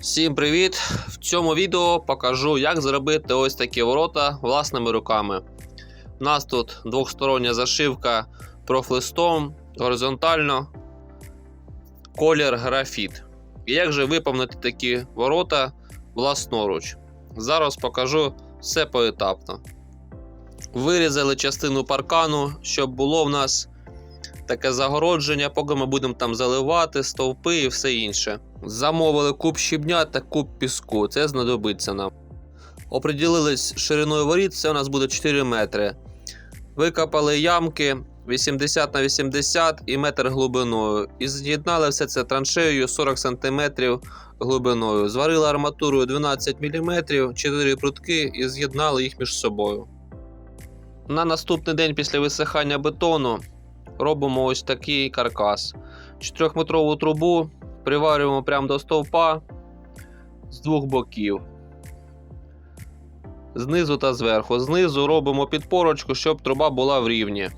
Всім привіт! В цьому відео покажу, як зробити ось такі ворота власними руками. У нас тут двохстороння зашивка профлистом, горизонтально, колір графіт. І як же виповнити такі ворота власноруч? Зараз покажу все поетапно. Вирізали частину паркану, щоб було в нас таке загородження, поки ми будемо там заливати стовпи і все інше. Замовили куб щебня та куб піску. Це знадобиться нам. Оприділились шириною воріт, це у нас буде 4 метри. Викопали ямки 80 на 80 і метр глибиною. І з'єднали все це траншеєю 40 см глибиною. Зварили арматурою 12 мм, 4 прутки і з'єднали їх між собою. На наступний день після висихання бетону робимо ось такий каркас. 4-метрову трубу приварюємо прямо до стовпа з двох боків. Знизу та зверху. Знизу робимо підпорочку, щоб труба була в рівні.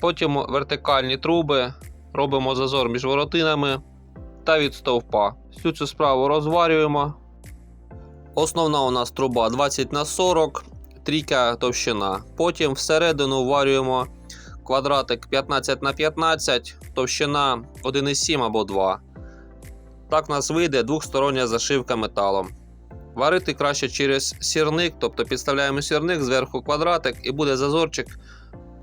Потім вертикальні труби робимо зазор між воротинами та від стовпа. Всю цю справу розварюємо. Основна у нас труба 20 на 40, трійка товщина. Потім всередину варюємо квадратик 15 на 15, товщина 1,7 або 2. Так у нас вийде двохстороння зашивка металом. Варити краще через сірник, тобто підставляємо сірник, зверху квадратик і буде зазорчик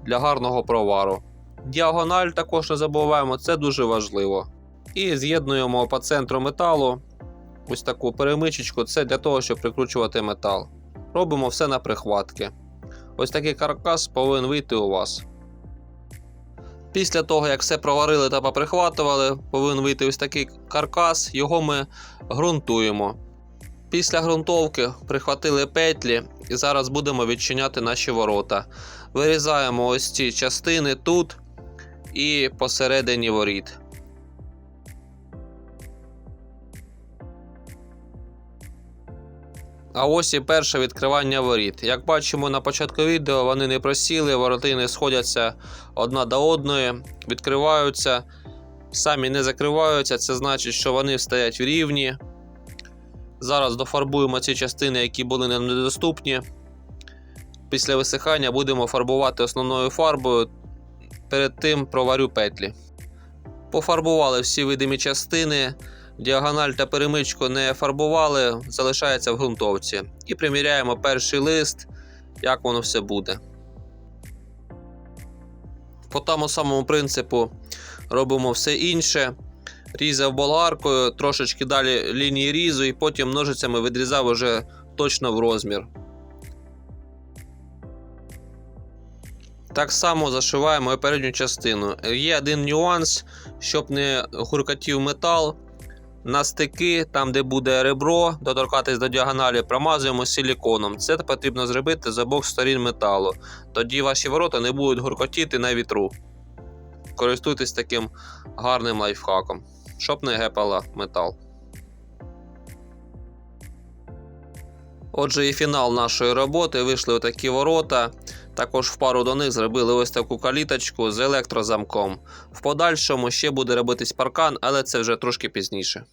для гарного провару. Діагональ також не забуваємо, це дуже важливо. І з'єднуємо по центру металу ось таку перемичечку, це для того, щоб прикручувати метал. Робимо все на прихватки. Ось такий каркас повинен вийти у вас. Після того, як все проварили та поприхватували, повинен вийти ось такий каркас, його ми ґрунтуємо. Після ґрунтовки прихватили петлі і зараз будемо відчиняти наші ворота. Вирізаємо ось ці частини тут і посередині воріт. А ось і перше відкривання воріт. Як бачимо на початку відео, вони не просіли, воротини сходяться одна до одної, відкриваються, самі не закриваються. Це значить, що вони стоять в рівні. Зараз дофарбуємо ці частини, які були нам недоступні. Після висихання будемо фарбувати основною фарбою. Перед тим проварю петлі. Пофарбували всі видимі частини. Діагональ та перемичку не фарбували, залишається в ґрунтовці. І приміряємо перший лист, як воно все буде. По тому самому принципу робимо все інше. Різав болгаркою, трошечки далі лінії різу, і потім ножицями відрізав уже точно в розмір. Так само зашиваємо і передню частину. Є один нюанс, щоб не гуркотів метал. На стики, там де буде ребро, доторкатись до діагоналі, промазуємо силіконом. Це потрібно зробити з обох сторін металу. Тоді ваші ворота не будуть гуркотіти на вітру. Користуйтесь таким гарним лайфхаком, щоб не гепала метал. Отже, і фінал нашої роботи вийшли отакі ворота. Також в пару до них зробили ось таку каліточку з електрозамком. В подальшому ще буде робитись паркан, але це вже трошки пізніше.